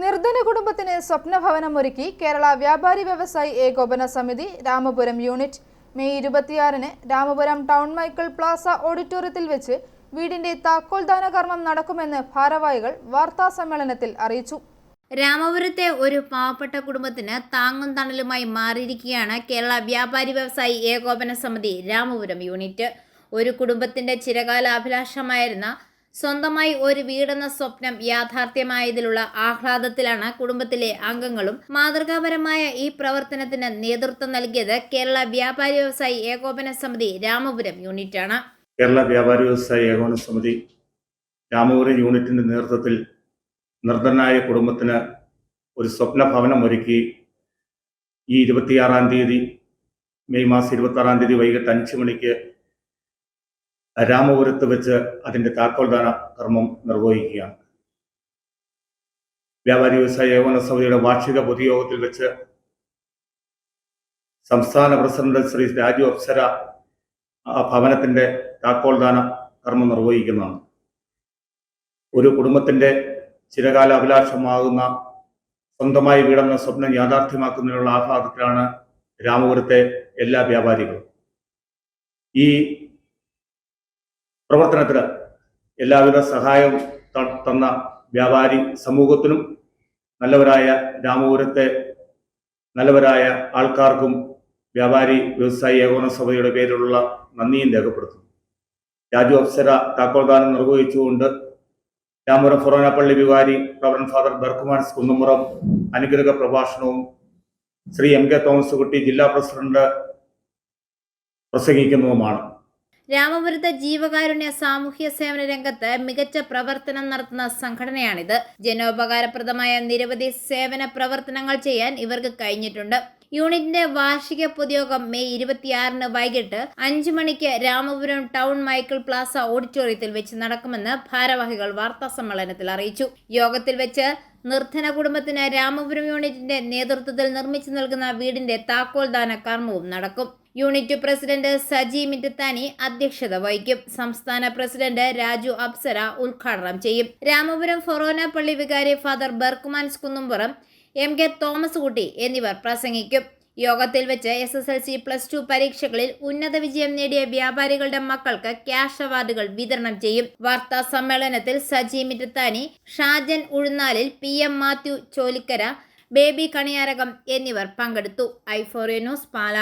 നിർധന കുടുംബത്തിന് സ്വപ്നഭവനം ഒരുക്കി കേരള വ്യാപാരി വ്യവസായി ഏകോപന സമിതി രാമപുരം യൂണിറ്റ്. മെയ് ഇരുപത്തിയാറിന് രാമപുരം ടൗൺ മൈക്കിൾ പ്ലാസ ഓഡിറ്റോറിയത്തിൽ വെച്ച് വീടിന്റെ താക്കോൽദാന കർമ്മം നടക്കുമെന്ന് ഭാരവാഹികൾ വാർത്താ സമ്മേളനത്തിൽ അറിയിച്ചു. രാമപുരത്തെ ഒരു പാവപ്പെട്ട കുടുംബത്തിന് താങ്ങും തണലുമായി മാറിയിരിക്കുകയാണ് കേരള വ്യാപാരി വ്യവസായി ഏകോപന സമിതി രാമപുരം യൂണിറ്റ്. ഒരു കുടുംബത്തിന്റെ ചിരകാല അഭിലാഷമായിരുന്ന സ്വന്തമായി ഒരു വീടെന്ന സ്വപ്നം യാഥാർത്ഥ്യമായതിലുള്ള ആഹ്ലാദത്തിലാണ് കുടുംബത്തിലെ അംഗങ്ങളും മാതൃകാപരമായ ഈ പ്രവർത്തനത്തിന് നേതൃത്വം നൽകിയത് കേരള വ്യാപാരി വ്യവസായി ഏകോപന സമിതി രാമപുരം യൂണിറ്റാണ്. കേരള വ്യാപാരി വ്യവസായി ഏകോപന സമിതി രാമപുരം യൂണിറ്റിന്റെ നേതൃത്വത്തിൽ നിർദ്ധനായ കുടുംബത്തിന് ഒരു സ്വപ്ന ഭവനം ഒരുക്കി. ഈ ഇരുപത്തിയാറാം തീയതി മെയ് മാസം ഇരുപത്തി ആറാം തീയതി വൈകിട്ട് അഞ്ച് മണിക്ക് രാമപുരത്ത് വെച്ച് അതിന്റെ താക്കോൽദാന കർമ്മം നിർവഹിക്കുകയാണ്. വ്യാപാരി വ്യവസായ ഏകോപന സമിതിയുടെ വാർഷിക പൊതുയോഗത്തിൽ വെച്ച് സംസ്ഥാന പ്രസിഡന്റ് ശ്രീ രാജു അപ്സര ആ ഭവനത്തിന്റെ താക്കോൽദാന കർമ്മം നിർവഹിക്കുന്നതാണ്. ഒരു കുടുംബത്തിന്റെ ചിരകാല അഭിലാഷമാകുന്ന സ്വന്തമായി വീടെന്ന സ്വപ്നം യാഥാർത്ഥ്യമാക്കുന്നതിനുള്ള ആഹ്ലാദത്തിലാണ് രാമപുരത്തെ എല്ലാ വ്യാപാരികളും. ഈ പ്രവർത്തനത്തിന് എല്ലാവിധ സഹായവും തന്ന വ്യാപാരി സമൂഹത്തിനും നല്ലവരായ രാമപുരത്തെ നല്ലവരായ ആൾക്കാർക്കും വ്യാപാരി വ്യവസായി ഏകോപന സഭയുടെ പേരിലുള്ള നന്ദിയും രേഖപ്പെടുത്തുന്നു. രാജു അപ്സര താക്കോൽദാനം നിർവഹിച്ചുകൊണ്ട് രാമപുരം ഫൊറോന പള്ളി വികാരി റവറൻ ഫാദർ ബർക്കുമാൻസ് കുന്നുമുറം അനുഗ്രഹ പ്രഭാഷണവും ശ്രീ എം കെ തോമസ് കുട്ടി ജില്ലാ പ്രസിഡന്റ് പ്രസംഗിക്കുന്നതുമാണ്. രാമപുരത്ത് ജീവകാരുണ്യ സാമൂഹ്യ സേവന രംഗത്ത് മികച്ച പ്രവർത്തനം നടത്തുന്ന സംഘടനയാണിത്. ജനോപകാരപ്രദമായ നിരവധി സേവന പ്രവർത്തനങ്ങൾ ചെയ്യാൻ ഇവർക്ക് കഴിഞ്ഞിട്ടുണ്ട്. യൂണിറ്റിന്റെ വാർഷിക പൊതുയോഗം മെയ് ഇരുപത്തിയാറിന് വൈകിട്ട് അഞ്ചു മണിക്ക് രാമപുരം ടൗൺ മൈക്കിൾ പ്ലാസ ഓഡിറ്റോറിയത്തിൽ വെച്ച് നടക്കുമെന്ന് ഭാരവാഹികൾ വാർത്താ സമ്മേളനത്തിൽ അറിയിച്ചു. യോഗത്തിൽ വെച്ച് നിർധന കുടുംബത്തിന് രാമപുരം യൂണിറ്റിന്റെ നേതൃത്വത്തിൽ നിർമ്മിച്ചു നൽകുന്ന വീടിന്റെ താക്കോൽദാന കർമ്മവും നടക്കും. യൂണിറ്റ് പ്രസിഡന്റ് സജി മിറ്റത്താനി അധ്യക്ഷത വഹിക്കും. സംസ്ഥാന പ്രസിഡന്റ് രാജു അപ്സര ഉദ്ഘാടനം ചെയ്യും. രാമപുരം ഫൊറോന പള്ളി വികാരി father Berchmans Kunnumpuram M K Thomas Kutty എന്നിവർ പ്രസംഗിക്കും. യോഗത്തിൽ വെച്ച് S S L C plus two പരീക്ഷകളിൽ ഉന്നത വിജയം നേടിയ വ്യാപാരികളുടെ മക്കൾക്ക് ക്യാഷ് അവാർഡുകൾ വിതരണം ചെയ്യും. വാർത്താ സമ്മേളനത്തിൽ Saji Mittathani Shajan Uzhunnalil P M Mathew Cholikkara Baby Kaniyarakam എന്നിവർ പങ്കെടുത്തു. ഐഫോറിയ ന്യൂസ് പാല.